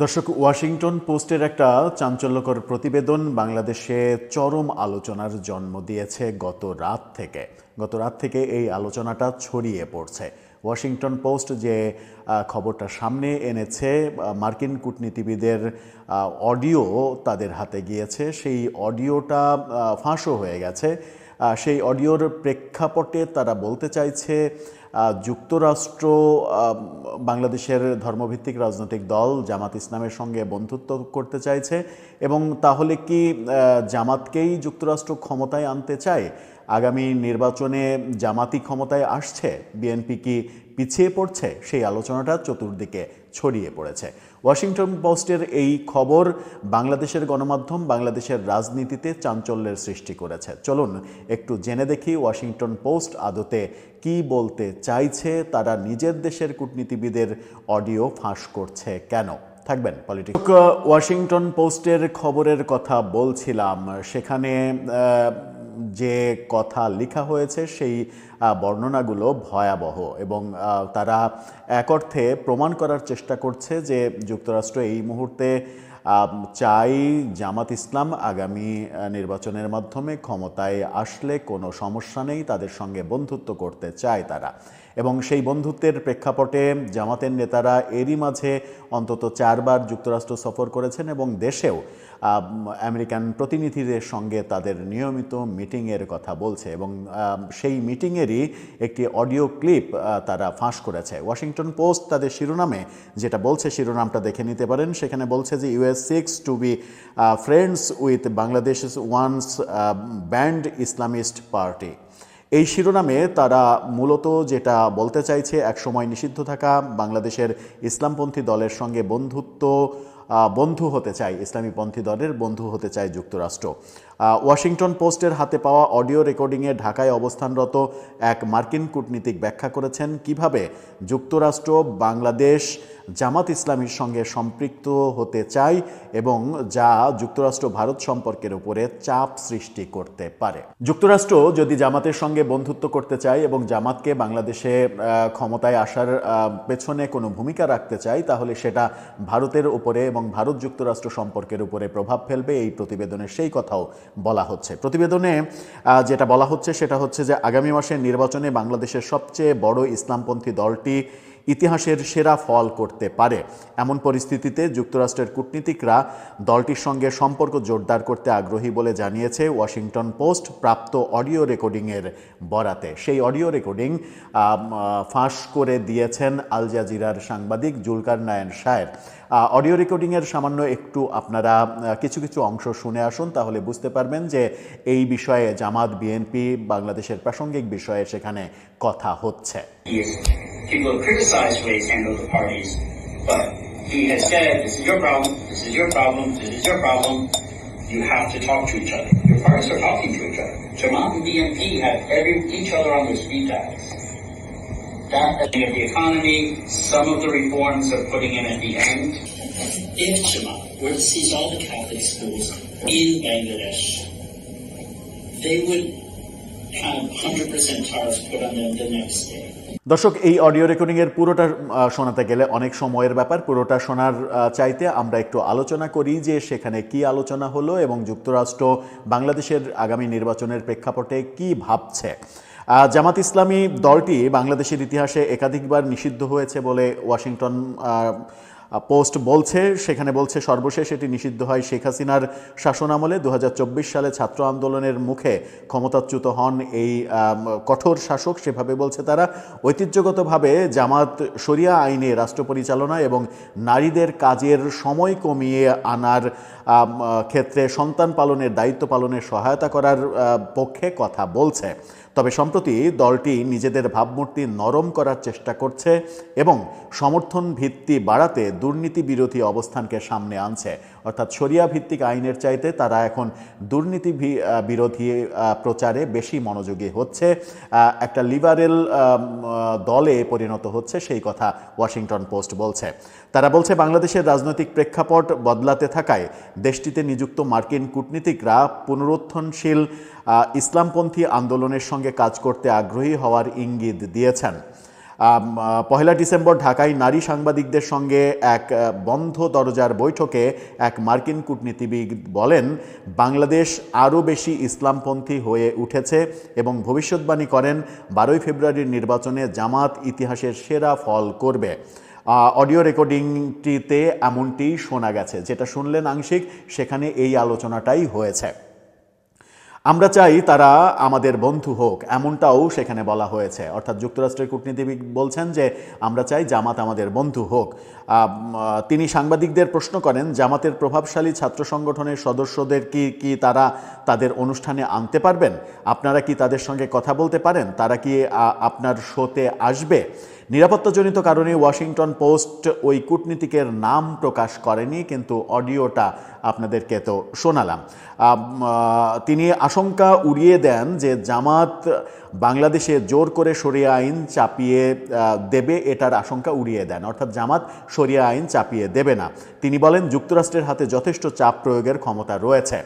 দর্শক, ওয়াশিংটন পোস্টের একটা চাঞ্চল্যকর প্রতিবেদন বাংলাদেশে চরম আলোচনার জন্ম দিয়েছে গত রাত থেকে। গত রাত থেকে এই আলোচনাটা ছড়িয়ে পড়ছে। ওয়াশিংটন পোস্ট যে খবরটা সামনে এনেছে মার্কিন কূটনীতিবিদের অডিও তাদের হাতে গিয়েছে। সেই অডিওটা ফাঁসও হয়ে গেছে। সেই অডিওর প্রেক্ষাপটে তারা বলতে চাইছে যুক্তরাষ্ট্র বাংলাদেশের ধর্মভিত্তিক রাজনৈতিক দল জামাত ইসলামের সঙ্গে বন্ধুত্ব করতে চাইছে এবং তাহলে কি জামাতকেই যুক্তরাষ্ট্র ক্ষমতায় আনতে চায়? আগামী নির্বাচনে জামাতি ক্ষমতায় আসছে, বিএনপি কি পিছিয়ে পড়ছে? সেই আলোচনাটা চতুর্দিকে ছড়িয়ে পড়েছে। ওয়াশিংটন পোস্টের এই খবর বাংলাদেশের গণমাধ্যম বাংলাদেশের রাজনীতিতে চাঞ্চল্যের সৃষ্টি করেছে। চলুন একটু জেনে দেখি ওয়াশিংটন পোস্ট আদতে কি বলতে চাইছে, তারা নিজের দেশের কূটনীতিবিদের অডিও ফাঁস করছে কেন? থাকবেন পলিটিক্স। ওয়াশিংটন পোস্টের খবরের কথা বলছিলাম, সেখানে যে কথা লেখা হয়েছে সেই বর্ণনাগুলো ভয়াবহ এবং তারা এক অর্থে প্রমাণ করার চেষ্টা করছে যে যুক্তরাষ্ট্র এই মুহূর্তে চাই জামাত ইসলাম আগামী নির্বাচনের মাধ্যমে ক্ষমতায় আসলে কোনো সমস্যা নেই, তাদের সঙ্গে বন্ধুত্ব করতে চায় তারা। এবং সেই বন্ধুত্বের প্রেক্ষাপটে জামাতের নেতারা এরই মাঝে অন্তত চারবার যুক্তরাষ্ট্র সফর করেছেন এবং দেশেও আমেরিকান প্রতিনিধিদের সঙ্গে তাদের নিয়মিত মিটিংয়ের কথা বলছে এবং সেই মিটিংয়েরই একটি অডিও ক্লিপ তারা ফাঁস করেছে। ওয়াশিংটন পোস্ট তাদের শিরোনামে যেটা বলছে, শিরোনামটা দেখে নিতে পারেন। সেখানে বলছে যে US six uh, friends with Bangladesh's once uh, banned Islamist party. এই শিরোনামে তারা মূলত যেটা বলতে চাইছে একসময় নিষিদ্ধ থাকা বাংলাদেশের ইসলামপন্থী দলের সঙ্গে বন্ধুত্ব বন্ধু হতে চায় ইসলামীপন্থী দলের বন্ধু হতে চায় যুক্তরাষ্ট্র ওয়াশিংটন পোস্টের হাতে পাওয়া অডিও রেকর্ডিংয়ে ঢাকায় অবস্থানরত এক মার্কিন কূটনীতিক ব্যাখ্যা করেছেন কীভাবে যুক্তরাষ্ট্র, বাংলাদেশ, জামাত ইসলামীর সঙ্গে সম্পৃক্ত হতে চায় এবং যা যুক্তরাষ্ট্র, ভারত সম্পর্কের উপরে চাপ সৃষ্টি করতে পারে। যুক্তরাষ্ট্র যদি জামাতের সঙ্গে বন্ধুত্ব করতে চায় এবং জামাতকে বাংলাদেশে ক্ষমতায় আসার পেছনে কোনো ভূমিকা রাখতে চায়, তাহলে সেটা ভারতের উপরে এবং ভারত যুক্তরাষ্ট্র সম্পর্কের উপরে প্রভাব ফেলবে, এই প্রতিবেদনে সেই কথাও বলা হচ্ছে। প্রতিবেদনে যেটা বলা হচ্ছে সেটা হচ্ছে যে আগামী মাসের নির্বাচনে বাংলাদেশের সবচেয়ে বড় ইসলামপন্থী দলটি ইতিহাসের সেরা ফল করতে পারে। এমন পরিস্থিতিতে যুক্তরাষ্ট্রের কূটনীতিকরা দলটির সঙ্গে সম্পর্ক জোরদার করতে আগ্রহী বলে জানিয়েছে ওয়াশিংটন পোস্ট প্রাপ্ত অডিও রেকর্ডিংয়ের বরাতে। সেই অডিও রেকর্ডিং ফাঁস করে দিয়েছেন আল জাজিরার সাংবাদিক জুলকার নায়ন আহ, অডিও রেকর্ডিংয়ের সামান্য একটু আপনারা কিছু কিছু অংশ শুনে আসুন তাহলে বুঝতে পারবেন যে এই বিষয়ে জামাত বিএনপি বাংলাদেশের প্রাসঙ্গিক বিষয়ে সেখানে কথা হচ্ছে. You have to talk to each other. Your parties are talking to each other. Jamaat and BNP have every, each other on their speed dials. That at the end of the economy, some of the reforms they're putting in at the end. If Jamaat were to seize all the Catholic schools in Bangladesh, they would have 100% tariffs put on them the next day. দর্শক এই audio রেকর্ডিংয়ের পুরোটা শোনাতে গেলে অনেক সময়ের ব্যাপার পুরোটা শোনার চাইতে আমরা একটু আলোচনা করি যে সেখানে কি আলোচনা হলো এবং যুক্তরাষ্ট্র বাংলাদেশের আগামী নির্বাচনের প্রেক্ষাপটে কি ভাবছে জামাত ইসলামী দলটি বাংলাদেশের ইতিহাসে একাধিকবার নিষিদ্ধ হয়েছে বলে ওয়াশিংটন পোস্ট বলছে। সেখানে বলছে, সর্বশেষ এটি নিষিদ্ধ হয় শেখ হাসিনার শাসনামলে। দু হাজার চব্বিশ সালে ছাত্র আন্দোলনের মুখে ক্ষমতাচ্যুত হন এই কঠোর শাসক। সেভাবে বলছে তারা। ঐতিহ্যগতভাবে জামাত শরিয়া আইনে রাষ্ট্র পরিচালনা এবং নারীদের কাজের সময় কমিয়ে আনার ক্ষেত্রে সন্তান পালনের, দায়িত্ব পালনের সহায়তা করার পক্ষে কথা বলছে। তবে সম্প্রতি দলটি নিজেদের ভাবমূর্তি নরম করার চেষ্টা করছে এবং সমর্থন ভিত্তি বাড়াতে দুর্নীতি বিরোধী অবস্থানকে সামনে আনছে। অর্থাৎ শরিয়া ভিত্তিক আইনের চাইতে তারা এখন দুর্নীতি বিরোধী প্রচারে বেশি মনোযোগী হচ্ছে। একটা লিবারেল দলে পরিণত হচ্ছে সেই কথা ওয়াশিংটন পোস্ট বলছে। তারা বলছে, বাংলাদেশের রাজনৈতিক প্রেক্ষাপট বদলাতে থাকায় দেশটিতে নিযুক্ত মার্কিন কূটনীতিকরা পুনরুত্থনশীল ইসলামপন্থী আন্দোলনের সঙ্গে কাজ করতে আগ্রহী হওয়ার ইঙ্গিত দিয়েছেন। পহেলা ডিসেম্বর ঢাকায় নারী সাংবাদিকদের সঙ্গে এক বন্ধ দরজার বৈঠকে এক মার্কিন কূটনীতিবিদ বলেন, বাংলাদেশ আরও বেশি ইসলামপন্থী হয়ে উঠেছে এবং ভবিষ্যৎবাণী করেন, বারোই ফেব্রুয়ারির নির্বাচনে জামাত ইতিহাসের সেরা ফল করবে। অডিও রেকর্ডিংটিতে এমনটি শোনা গেছে, যেটা শুনলেন আংশিক, সেখানে এই আলোচনাটাই হয়েছে। আমরা চাই তারা আমাদের বন্ধু হোক, এমনটাও সেখানে বলা হয়েছে। অর্থাৎ যুক্তরাষ্ট্রের কূটনীতিবিদ বলছেন যে, আমরা চাই জামাত আমাদের বন্ধু হোক। তিনি সাংবাদিকদের প্রশ্ন করেন, জামাতের প্রভাবশালী ছাত্র সংগঠনের সদস্যদের কি কি তারা তাদের অনুষ্ঠানে আনতে পারবেন? আপনারা কি তাদের সঙ্গে কথা বলতে পারেন? তারা কি আপনার শোতে আসবে? নিরাপত্তাজনিত কারণে ওয়াশিংটন পোস্ট ওই কূটনীতিকের নাম প্রকাশ করেনি, কিন্তু অডিওটা আপনাদেরকে তো শোনালাম। তিনি আশঙ্কা উড়িয়ে দেন যে জামাত বাংলাদেশে জোর করে সরিয়া আইন চাপিয়ে দেবে এটার আশঙ্কা উড়িয়ে দেন। অর্থাৎ জামাত সরিয়া আইন চাপিয়ে দেবে না। তিনি বলেন, যুক্তরাষ্ট্রের হাতে যথেষ্ট চাপ প্রয়োগের ক্ষমতা রয়েছে।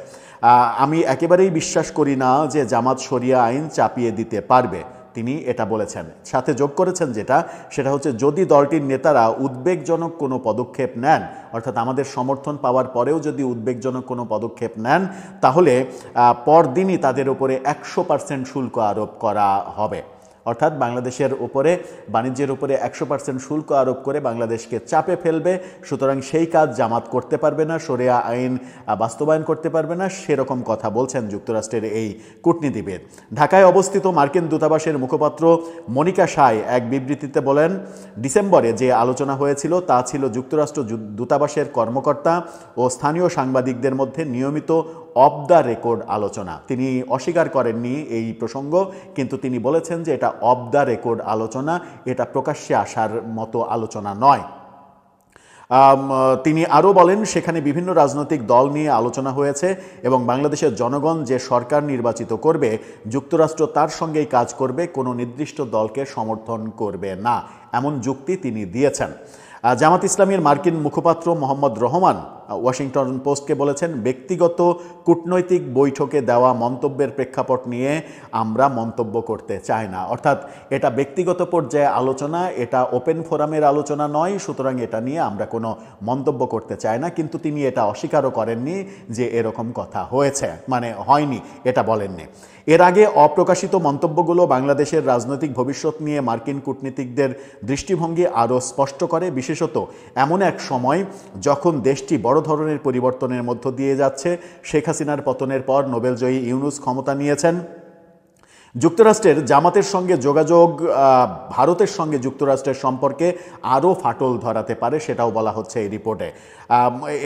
আমি একেবারেই বিশ্বাস করি না যে জামাত সরিয়া আইন চাপিয়ে দিতে পারবে। তিনি এটা বলেছেন। সাথে যোগ করেছেন যেটা, সেটা হচ্ছে যদি দলটির নেতারা উদ্বেগজনক কোনো পদক্ষেপ নেন, অর্থাৎ আমাদের সমর্থন পাওয়ার পরেও যদি উদ্বেগজনক কোনো পদক্ষেপ নেন, তাহলে পরদিনই তাদের উপরে একশো পার্সেন্ট শুল্ক আরোপ করা হবে। অর্থাৎ বাংলাদেশের উপরে, বাণিজ্যের উপরে একশো পার্সেন্ট শুল্ক আরোপ করে বাংলাদেশকে চাপে ফেলবে। সুতরাং সেই কাজ জামাত করতে পারবে না সরিয়া আইন বাস্তবায়ন করতে পারবে না। সেরকম কথা বলছেন যুক্তরাষ্ট্রের এই কূটনীতিবিদ। ঢাকায় অবস্থিত মার্কিন দূতাবাসের মুখপাত্র মনিকা সাই এক বিবৃতিতে বলেন, ডিসেম্বরে যে আলোচনা হয়েছিল তা ছিল যুক্তরাষ্ট্র দূতাবাসের কর্মকর্তা ও স্থানীয় সাংবাদিকদের মধ্যে নিয়মিত অফ দ্য রেকর্ড আলোচনা। তিনি অস্বীকার করেননি এই প্রসঙ্গ, কিন্তু তিনি বলেছেন যে এটা অফ দ্য রেকর্ড আলোচনা, এটা প্রকাশ্যে আসার মতো আলোচনা নয়। তিনি আরও বলেন, সেখানে বিভিন্ন রাজনৈতিক দল নিয়ে আলোচনা হয়েছে এবং বাংলাদেশের জনগণ যে সরকার নির্বাচিত করবে, যুক্তরাষ্ট্র তার সঙ্গেই কাজ করবে, কোনো নির্দিষ্ট দলকে সমর্থন করবে না। এমন যুক্তি তিনি দিয়েছেন। জামাত ইসলামীর মার্কিন মুখপাত্র মোহাম্মদ রহমান ওয়াশিংটন পোস্টকে বলেছেন, ব্যক্তিগত কূটনৈতিক বৈঠকে দেওয়া মন্তব্যের প্রেক্ষাপট নিয়ে আমরা মন্তব্য করতে চাই না। অর্থাৎ এটা ব্যক্তিগত পর্যায়ে আলোচনা, এটা ওপেন ফোরামের আলোচনা নয়, সুতরাং এটা নিয়ে আমরা কোনো মন্তব্য করতে চাই না, কিন্তু তিনি এটা অস্বীকারও করেননি যে এরকম কথা হয়েছে মানে হয়নি, এটা বলেননি। এর আগে অপ্রকাশিত মন্তব্যগুলো বাংলাদেশের রাজনৈতিক ভবিষ্যৎ নিয়ে মার্কিন কূটনীতিকদের দৃষ্টিভঙ্গি আরও স্পষ্ট করে বিশেষত এমন এক সময় যখন দেশটি বড় ধরনের পরিবর্তনের মধ্য দিয়ে যাচ্ছে, শেখ হাসিনার পতনের পর নোবেলজয়ী ইউনুস ক্ষমতা নিয়েছেন। যুক্তরাষ্ট্রের জামাতের সঙ্গে যোগাযোগ ভারতের সঙ্গে যুক্তরাষ্ট্রের সম্পর্কে আরও ফাটল ধরাতে পারে সেটাও বলা হচ্ছে এই রিপোর্টে।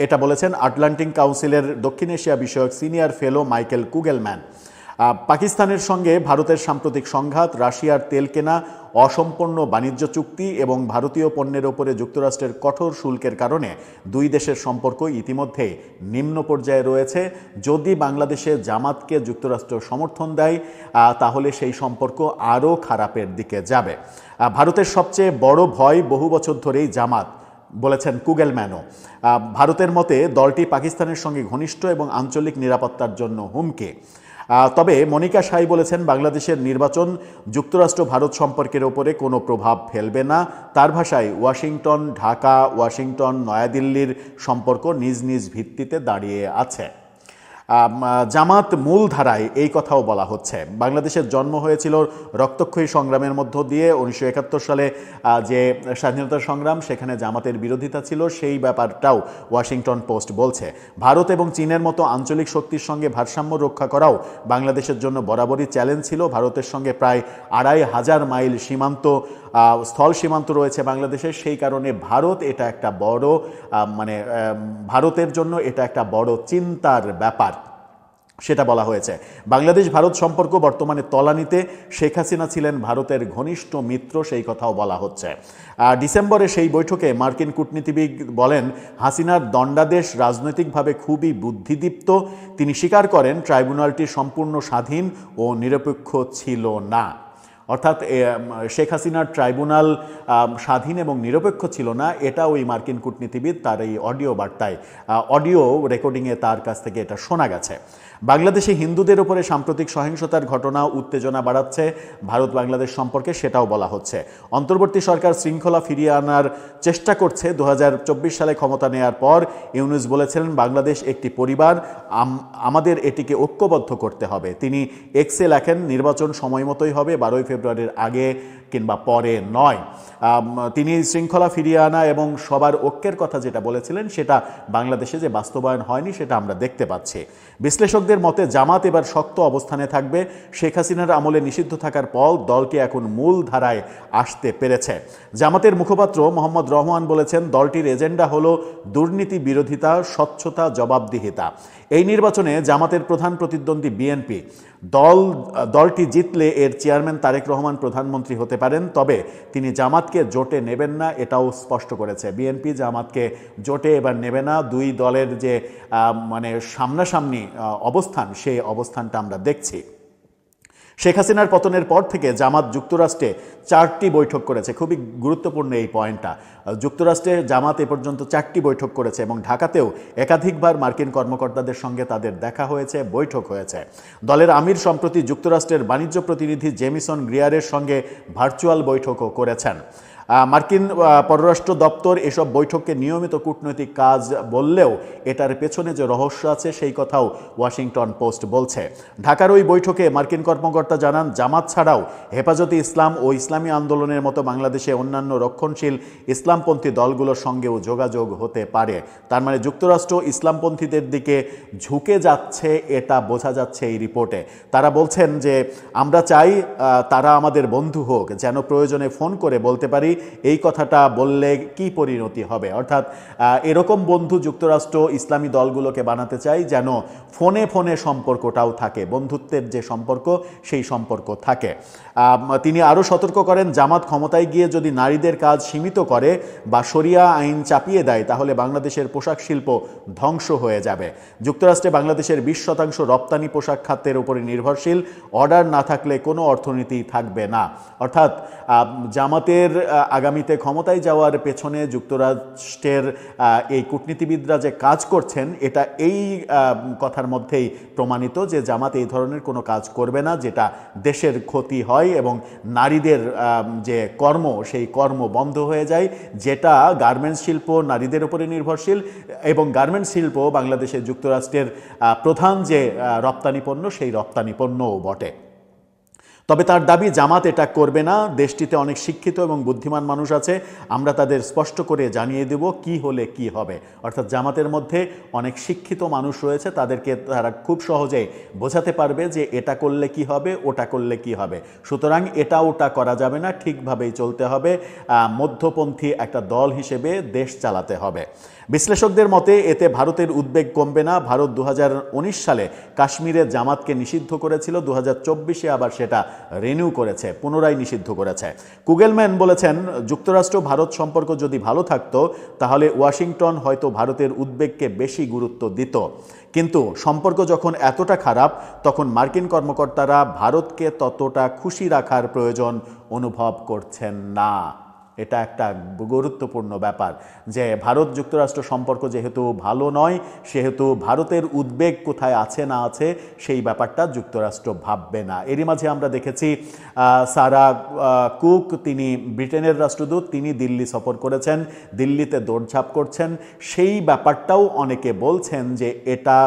এটা বলেছেন আটলান্টিক কাউন্সিলের দক্ষিণ এশিয়া বিষয়ক সিনিয়র ফেলো মাইকেল কুগেলম্যান। পাকিস্তানের সঙ্গে ভারতের সাম্প্রতিক সংঘাত, রাশিয়ার তেল কেনা, অসম্পূর্ণ বাণিজ্য চুক্তি এবং ভারতীয় পণ্যের ওপরে যুক্তরাষ্ট্রের কঠোর শুল্কের কারণে দুই দেশের সম্পর্ক ইতিমধ্যে নিম্ন পর্যায়ে রয়েছে। যদি বাংলাদেশে জামাতকে যুক্তরাষ্ট্র সমর্থন দেয় তাহলে সেই সম্পর্ক আরও খারাপের দিকে যাবে। ভারতের সবচেয়ে বড় ভয় বহু বছর ধরেই জামাত, বলেছেন কুগেলম্যানও। ভারতের মতে দলটি পাকিস্তানের সঙ্গে ঘনিষ্ঠ এবং আঞ্চলিক নিরাপত্তার জন্য হুমকি। তবে মনিকা সাই বলেছেন বাংলাদেশের নির্বাচন যুক্তরাষ্ট্র ভারত সম্পর্কের ওপরে কোনো প্রভাব ফেলবে না। তার ভাষায় ওয়াশিংটন, ঢাকা, ওয়াশিংটন, নয়াদিল্লির সম্পর্ক নিজ নিজ ভিত্তিতে দাঁড়িয়ে আছে। জামাত মূল ধারায় এই কথাও বলা হচ্ছে। বাংলাদেশের জন্ম হয়েছিল রক্তক্ষয়ী সংগ্রামের মধ্য দিয়ে। উনিশশো একাত্তর সালে যে স্বাধীনতা সংগ্রাম, সেখানে জামাতের বিরোধিতা ছিল, সেই ব্যাপারটাও ওয়াশিংটন পোস্ট বলছে। ভারত এবং চীনের মতো আঞ্চলিক শক্তির সঙ্গে ভারসাম্য রক্ষা করাও বাংলাদেশের জন্য বরাবরই চ্যালেঞ্জ ছিল। ভারতের সঙ্গে প্রায় আড়াই হাজার মাইল সীমান্ত স্থল সীমান্ত রয়েছে বাংলাদেশের। সেই কারণে ভারত এটা একটা বড় মানে ভারতের জন্য এটা একটা বড় চিন্তার ব্যাপার। সেটা বলা হয়েছে। বাংলাদেশ ভারত সম্পর্ক বর্তমানে তলানিতে। শেখ হাসিনা ছিলেন ভারতের ঘনিষ্ঠ মিত্র, সেই কথাও বলা হচ্ছে। ডিসেম্বরে সেই বৈঠকে মার্কিন কূটনীতিবিদ বলেন, হাসিনার দণ্ডাদেশ রাজনৈতিকভাবে খুবই বুদ্ধিদীপ্ত। তিনি স্বীকার করেন, ট্রাইব্যুনালটি সম্পূর্ণ স্বাধীন ও নিরপেক্ষ ছিল না। অর্থাৎ শেখ হাসিনার ট্রাইব্যুনাল স্বাধীন এবং নিরপেক্ষ ছিল না। এটা ওই মার্কিন কূটনীতিবিদ তার এই অডিও বার্তায় অডিও রেকর্ডিংয়ে তার কাছ থেকে এটা শোনা গেছে। বাংলাদেশে হিন্দুদের উপরে সাম্প্রতিক সহিংসতার ঘটনা উত্তেজনা বাড়াচ্ছে। ভারত বাংলাদেশ সম্পর্কে সেটাও বলা হচ্ছে। অন্তর্বর্তী সরকার শৃঙ্খলা ফিরিয়ে আনার চেষ্টা করছে। দু হাজার চব্বিশ সালে ক্ষমতা নেয়ার পর ইউনুস বলেছিলেন, বাংলাদেশ একটি পরিবার, আম- আমাদের এটিকে ঐক্যবদ্ধ করতে হবে। তিনি এক্সে লেখেন, নির্বাচন সময় মতোই হবে, বারোই ফেব্রুয়ারির আগে কিংবা পরে নয়। তিনি শৃঙ্খলা ফিরিয়ে আনা এবং সবার ঐক্যের কথা যেটা বলেছিলেন, সেটা বাংলাদেশে যে বাস্তবায়ন হয়নি, সেটা আমরা দেখতে পাচ্ছি। বিশ্লেষকদের মতে জামাত এবার শক্ত অবস্থানে থাকবে। শেখ হাসিনার আমলে নিষিদ্ধ থাকার পর দলটি এখন মূল ধারায় আসতে পেরেছে। জামাতের মুখপাত্র মোহাম্মদ রহমান বলেছেন, দলটির এজেন্ডা হলো দুর্নীতি বিরোধিতা, স্বচ্ছতা, জবাবদিহিতা। এই নির্বাচনে জামাতের প্রধান প্রতিদ্বন্দ্বী বিএনপি। দল, দলটি জিতলে এর চেয়ারম্যান তারেক রহমান প্রধানমন্ত্রী হতে পারেন, তবে তিনি জামাতকে জোটে নেবেন না এটাও স্পষ্ট করেছে। বিএনপি জামাতকে জোটে এবার নেবে না, দুই দলের যে মানে সামনাসামনি অবস্থান, সেই অবস্থানটা আমরা দেখছি। শেখ হাসিনার পতনের পর থেকে জামাত যুক্তরাষ্ট্রে চারটি বৈঠক করেছে। খুবই গুরুত্বপূর্ণ এই পয়েন্টটা। যুক্তরাষ্ট্রে জামাত এ পর্যন্ত চারটি বৈঠক করেছে এবং ঢাকাতেও একাধিকবার মার্কিন কর্মকর্তাদের সঙ্গে তাদের দেখা হয়েছে, বৈঠক হয়েছে। দলের আমির সম্প্রতি যুক্তরাষ্ট্রের বাণিজ্য প্রতিনিধি জেমিসন গ্রিয়ারের সঙ্গে ভার্চুয়াল বৈঠকও করেছেন। মার্কিন পররাষ্ট্র দপ্তর এসব বৈঠককে নিয়মিত কূটনৈতিক কাজ বললেও এটার পেছনে যে রহস্য আছে সেই কথাও ওয়াশিংটন পোস্ট বলছে। ঢাকার ওই বৈঠকে মার্কিন কর্মকর্তা জানান, জামাত ছাড়াও হেফাজতে ইসলাম ও ইসলামী আন্দোলনের মতো বাংলাদেশে অন্যান্য রক্ষণশীল ইসলামপন্থী দলগুলোর সঙ্গেও যোগাযোগ হতে পারে। তার মানে যুক্তরাষ্ট্র ইসলামপন্থীদের দিকে ঝুঁকে যাচ্ছে, এটা বোঝা যাচ্ছে এই রিপোর্টে। তারা বলছেন যে, আমরা চাই তারা আমাদের বন্ধু হোক, যেন প্রয়োজনে ফোন করে বলতে পারি এই কথাটা বললে কি পরিণতি হবে? অর্থাৎ এরকম বন্ধু যুক্তরাষ্ট্র ইসলামী দলগুলোকে বানাতে চাই যেন ফোনে ফোনে সম্পর্কটাও থাকে, বন্ধুত্বের যে সম্পর্ক সেই সম্পর্ক থাকে। তিনি আরও সতর্ক করেন, জামাত ক্ষমতায় গিয়ে যদি নারীদের কাজ সীমিত করে বা শরিয়া আইন চাপিয়ে দেয়, তাহলে বাংলাদেশের পোশাক শিল্প ধ্বংস হয়ে যাবে। যুক্তরাষ্ট্রে বাংলাদেশের বিশ শতাংশ রপ্তানি পোশাক খাতের উপরে নির্ভরশীল, অর্ডার না থাকলে কোনো অর্থনীতি থাকবে না। অর্থাৎ জামাতের আগামীতে ক্ষমতায় যাওয়ার পেছনে যুক্তরাষ্ট্রের এই কূটনীতিবিদরা যে কাজ করছেন, এটা এই কথার মধ্যেই প্রমাণিত যে জামাত এই ধরনের কোনো কাজ করবে না, যেটা দেশের ক্ষতি হয় এবং নারীদের যে কর্ম, সেই কর্ম বন্ধ হয়ে যায়, যেটা গার্মেন্টস শিল্প নারীদের উপরে নির্ভরশীল এবং গার্মেন্টস শিল্প বাংলাদেশের যুক্তরাষ্ট্রের প্রধান যে রপ্তানি পণ্য, সেই রপ্তানি পণ্যও বটে। তবে তার দাবি, জামাত এটা করবে না। দেশটিতে অনেক শিক্ষিত এবং বুদ্ধিমান মানুষ আছে। আমরা তাদের স্পষ্ট করে জানিয়ে দেব কি হলে কি হবে। অর্থাৎ জামাতের মধ্যে অনেক শিক্ষিত মানুষ রয়েছে। তাদেরকে তারা খুব সহজেই বোঝাতে পারবে যে এটা করলে কি হবে, ওটা করলে কি হবে। সুতরাং এটা ওটা করা যাবে না। ঠিকভাবেই চলতে হবে। মধ্যপন্থী একটা দল হিসেবে দেশ চালাতে হবে। বিশ্লেষকদের মতে, এতে ভারতের উদ্বেগ কমবে না। ভারত দু হাজার উনিশ সালে কাশ্মীরে জামাতকে নিষিদ্ধ করেছিল। দু হাজার আবার সেটা রিনিউ করেছে, পুনরায় নিষিদ্ধ করেছে। কুগেলম্যান বলেছেন, যুক্তরাষ্ট্র ভারত সম্পর্ক যদি ভালো থাকতো, তাহলে ওয়াশিংটন হয়তো ভারতের উদ্বেগকে বেশি গুরুত্ব দিত। কিন্তু সম্পর্ক যখন এতটা খারাপ, তখন মার্কিন কর্মকর্তারা ভারতকে ততটা খুশি রাখার প্রয়োজন অনুভব করছেন না। এটা একটা গুরুত্বপূর্ণ ব্যাপার যে ভারত যুক্তরাষ্ট্র সম্পর্ক যেহেতু ভালো নয়, সেহেতু ভারতের উদ্বেগ কোথায় আছে না আছে, সেই ব্যাপারটা যুক্তরাষ্ট্র ভাববে না। এরই মাঝে আমরা দেখেছি সারা কুক, তিনি ব্রিটেনের রাষ্ট্রদূত, তিনি দিল্লি সফর করেছেন, দিল্লিতে দৌড়ঝাঁপ করছেন। সেই ব্যাপারটাও অনেকে বলছেন যে এটা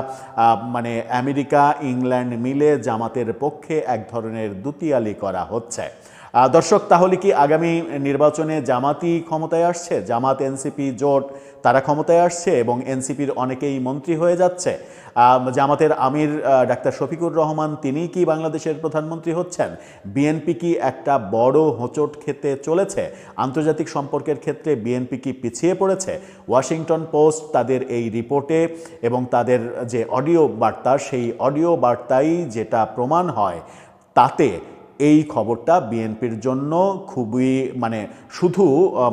মানে আমেরিকা, ইংল্যান্ড মিলে জামাতের পক্ষে এক ধরনের দুতিয়ালি করা হচ্ছে। দর্শক, তাহলে কি আগামী নির্বাচনে জামাতই ক্ষমতায় আসছে? জামাত, এনসিপি, জোট, তারা ক্ষমতায় আসছে এবং এনসিপির অনেকেই মন্ত্রী হয়ে যাচ্ছে। জামাতের আমির ডাক্তার শফিকুর রহমান, তিনি কি বাংলাদেশের প্রধানমন্ত্রী হচ্ছেন? বিএনপি কি একটা বড় হোঁচট খেতে চলেছে? আন্তর্জাতিক সম্পর্কের ক্ষেত্রে বিএনপি কি পিছিয়ে পড়েছে? ওয়াশিংটন পোস্ট তাদের এই রিপোর্টে এবং তাদের যে অডিও বার্তা, সেই অডিও বার্তাই যেটা প্রমাণ হয়, তাতে এই খবরটা বিএনপির জন্য খুবই মানে শুধু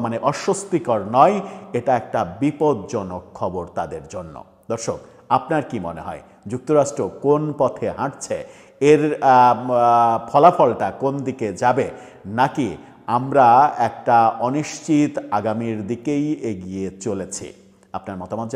মানে অস্বস্তিকর নয়, এটা একটা বিপজ্জনক খবর তাদের জন্য। দর্শক, আপনার কি মনে হয়, যুক্তরাষ্ট্র কোন পথে হাঁটছে? এর ফলাফলটা কোন দিকে যাবে? নাকি আমরা একটা অনিশ্চিত আগামীর দিকেই এগিয়ে চলেছি? আপনার মতামত।